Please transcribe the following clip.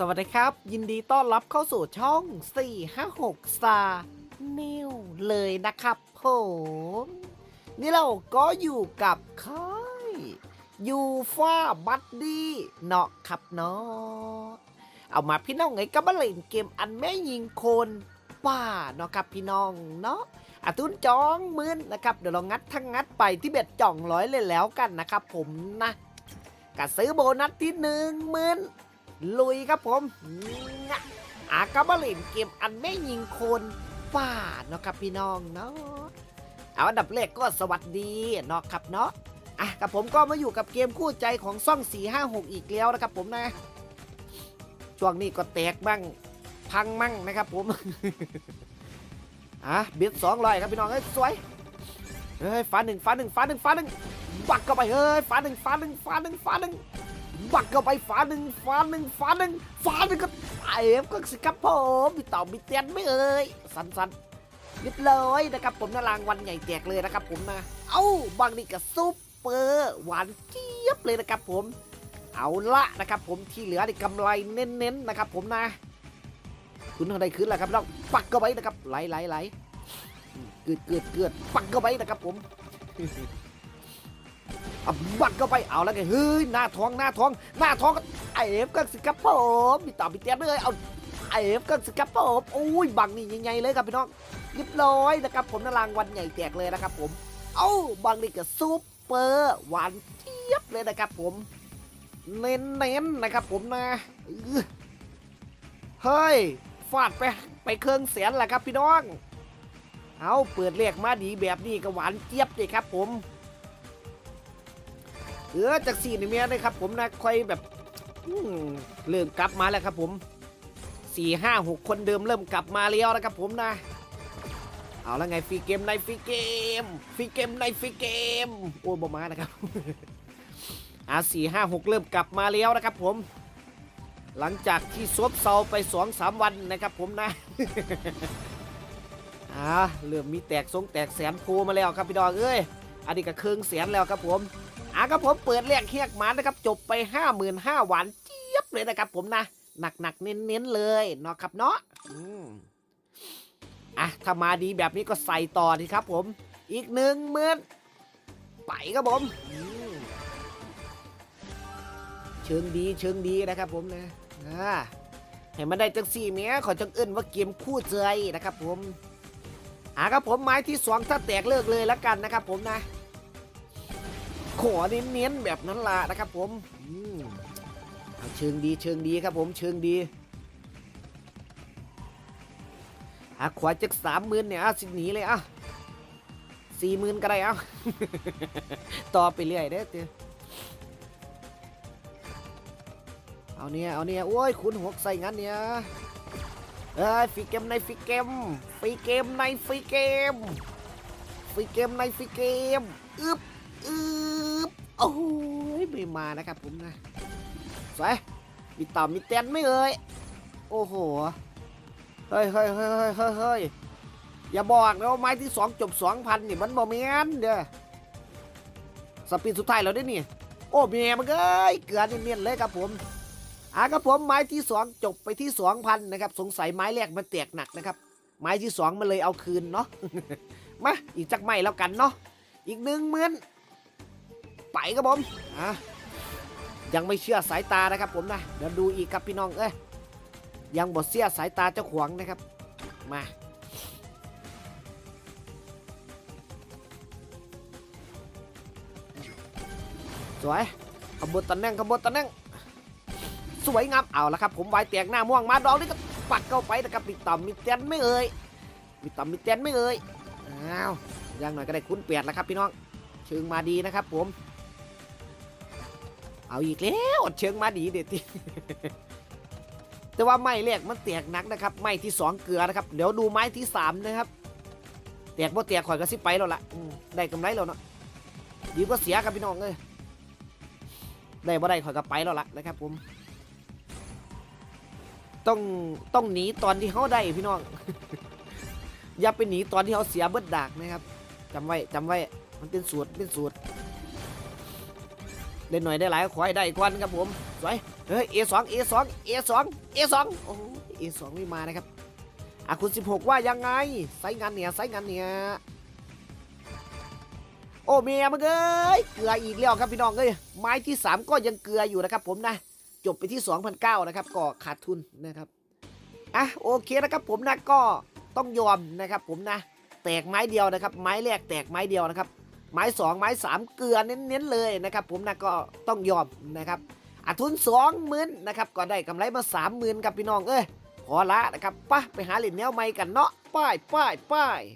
สวัสดีครับ ยินดีต้อนรับเข้าสู่ช่อง 456 s a นิวเลยนะครับผม นี่เราก็อยู่กับค่ายยูฟ่าบัดดี้เนาะครับเนาะเอามาพี่น้องไงก็มาเล่นเกมอันแม่ยิงคนป่าเนาะครับพี่น้องเนาะอาตุนจองหมื่นนะครับ เดี๋ยวเรางัดทั้งงัดไปที่เบ็ดจ่องร้อยเลยแล้วกันนะครับผมนะกะซื้อโบนัสที่หนึ่งหมื่น ลุยครับผมงะอากาบาล่นเกมอันไม่ยิงคนป่าเนาะครับพี่น้องเนาะเอาอันดับแรกก็สวัสดีเนาะครับเนาะอะกับผมก็มาอยู่กับเกมคู่ใจของซ่อง456 อีกแล้วนะครับผมนะ ช่วงนี้ก็แตกบ้างพังมั่งนะครับผม อะเบียดสองลอยครับพี่น้องเอ้ยสวย เฮ้ยฟ้าหนึ่งฟ้าหนึ่งฟ้าหนึ่งฟ้าหนึ่งบักเข้าไปเฮ้ยฟ้าหนึ่งฟ้าหนึ่งฟ้าหนึ่งฟ้าหนึ่ง บักเข้าไปฝาหนึ่งฝาหนึ่งฝาหนึ่งฝาหนึ่งก็เอฟก็สิครับผมมีต่อมีเตียนไม่เอ่ยสันสันๆเรียบร้อยนะครับ ผมนารางวัลใหญ่แตกเลยนะครับ ผมนะเอ้าบางนี่ก็ซุปเปอร์หวานเจี๊ยบเลยนะครับ ผม เอาละนะครับ ผมที่เหลือในกำไรเน้นๆนะครับ ผมนะ คุณเท่าใดขึ้นแล้วครับน้องปักเข้าไปนะครับไหลไหลไหลเกิดเกิดเกิดปักเข้าไปนะครับ ผม บัดเข้าไปเอาแล้วไงเฮ้ยหน้าท้องหน้าท้องหน้าท้องไอเอฟก็สิครับผมมีต่อมีเตี้ยเลยเอาไอเอฟก็สิครับผมโอ้ยบังนี่ยังไงเลยครับพี่น้องเรียบร้อยนะครับผมนารางวัลใหญ่แตกเลยนะครับผมเอ้าบังนี่ก็ซุปเปอร์หวานเจี๊ยบเลยนะครับผมเน้นๆนะครับผมนะเฮ้ยฟาดไปไปเครื่องแสนแหละครับพี่น้อง เอาเปิดเรียกมาดีแบบนี้ก็หวานเจี๊ยบเลยครับผม เออจากสี่นี่เมียนะครับ ผมนะค่อยแบบเริ่มกลับมาแล้วครับผมสี่ห้าหกคนเดิมเริ่มกลับมาแล้วนะครับผมนะ เอาแล้วไงฟรีเกมในฟรีเกมฟรีเกมในฟรีเกมโอ้ยบอมานะครับอ่าสี่ห้าหกเริ่มกลับมาแล้วนะครับผม หลังจากที่ซบเซาไปสองสามวันนะครับผมนะอ่าเริ่มมีแตกทรงแตกแสนโพมาแล้วครับพี่ดองเอ้ยอันนี้ก็เครื่องแสนแล้วครับผม อะครับผมเปิดเรียกเฮียกหมานะครับจบไป 5 5 0 0 0หวานเจี๊ยบเลยนะครับผมนะ หนักๆเน้นๆเลยเนาะครับเนาะอืมอะถ้ามาดีแบบนี้ก็ใส่ต่อดีครับผม อีกหนึ่งหมื่นไปครับผมมเชิงดีเชิงดีนะครับผมนะอ่าเห็นมันได้จังสี่เมียขอจังเอิ้นว่าเกมคู่ใจนะครับผมอะครับผมไม้ที่สองถ้าแตกเลิกเลยแล้วกันนะครับผมนะ ขอเน้นๆแบบนั้นล่ะนะครับผมอืมเชิงดีเชิงดีครับผมเชิงดีอะขวาจากสามหมื่นเนี่ยสิหนีเลยอะสี่หมื่นก็ได้อะต่อไปเรื่อยเด้อเตี้ยเอาเนี่ยเอาเนี่ยโอ้ยคุณหกใส่งั้นเนี่ยเอ้ยฟรีเกมในฟรีเกมฟรีเกมในฟรีเกมฟรีเกมในฟรีเกมอึบอึบ โอ้ยไม่มานะครับผมนะสวยมีต่อมีเต้นไม่เอ่ยโอ้โหเฮ้ยเฮ้ยเฮ้ยเฮ้ยเฮ้ยเฮ้ยอย่าบอกนะว่าไม้ที่สองจบสองพันนี่มันบ่แม่นเด้อสปีดสุดท้ายแล้วได้นี่โอ้เมียมันเอ้ยเกลือเนียนเลยครับผมอะครับผมไม้ที่สองจบไปที่สองพันนะครับ สงสัยไม้แรกมันแตกหนักนะครับ ไม้ที่สองมันเลยเอาคืนเนาะมาอีกจักไม้แล้วกันเนาะอีกหนึ่งหมื่น ไปครับผมอะยังไม่เชื่อสายตานะครับผมนะเดี๋ยวดูอีกครับพี่น้องเอ้ยยังบดเสียสายตาเจ้าขวงนะครับมาสวยขบวนตะแน่งขบวนตะแน่งสวยงามเอาละครับ ผมไวายแตกหน้าม่วงมาดอกนี่ก็ปักเข้าไปนะครับมีต่ำมีเต้นไม่เอ่ยมีต่ำมีเต้นไม่เอ่ยอ้าวยังหน่อยก็ได้คุ้นเปียดแล้วครับพี่น้องเชิงมาดีนะครับผม เอาอีกแล้วเชิงมาดีเด็ดที่แต่ว่าไม้แรกมันแตกหนักนะครับ ไม้ที่สองเกลือนะครับ เดี๋ยวดูไม้ที่สามนะครับ แตกบ่แตกข่อยก็สิไปแล้วล่ะได้กำไรแล้วเนาะดีกว่าเสียครับพี่น้องเอ้ยได้บ่ได้ข่อยก็ไปแล้วล่ะนะครับผม ต้องต้องหนีตอนที่เขาได้พี่น้อง อย่าไปหนีตอนที่เขาเสียเบิดดากนะครับจำไว้จำไว้มันเป็นสูตรเป็นสูตร เล่นหน่อยได้หลายขอให้ได้กวันครับผมสวยเฮ้ย A2 A2 A2 A2 โอ้ A2 ไม่มานะครับอะคุณ16ว่ายังไงไซส์งานเนี่ยไซส์งานเนี่ยโอ้เมียมึงเอ้ยเกลืออีกแล้วครับพี่น้องเอ้ยไม้ที่ 3 ก็ยังเกลืออยู่นะครับผมนะ จบไปที่ 2,009นะครับก็ขาดทุนนะครับอะโอเคนะครับผมนะก็ต้องยอมนะครับผมนะ แตกไม้เดียวนะครับ ไม้แรกแตกไม้เดียวนะครับ ไม้สองไม้สามเกลือเน้นๆเลยนะครับ ผมนะก็ต้องยอมนะครับอาทุนสองหมื่นนะครับก็ได้กำไรมาสามหมื่นครับพี่น้องเอ้ยพอละนะครับไปะไปหาเหรียญแนวใหม่กันเนาะป้ายป้ายป้าย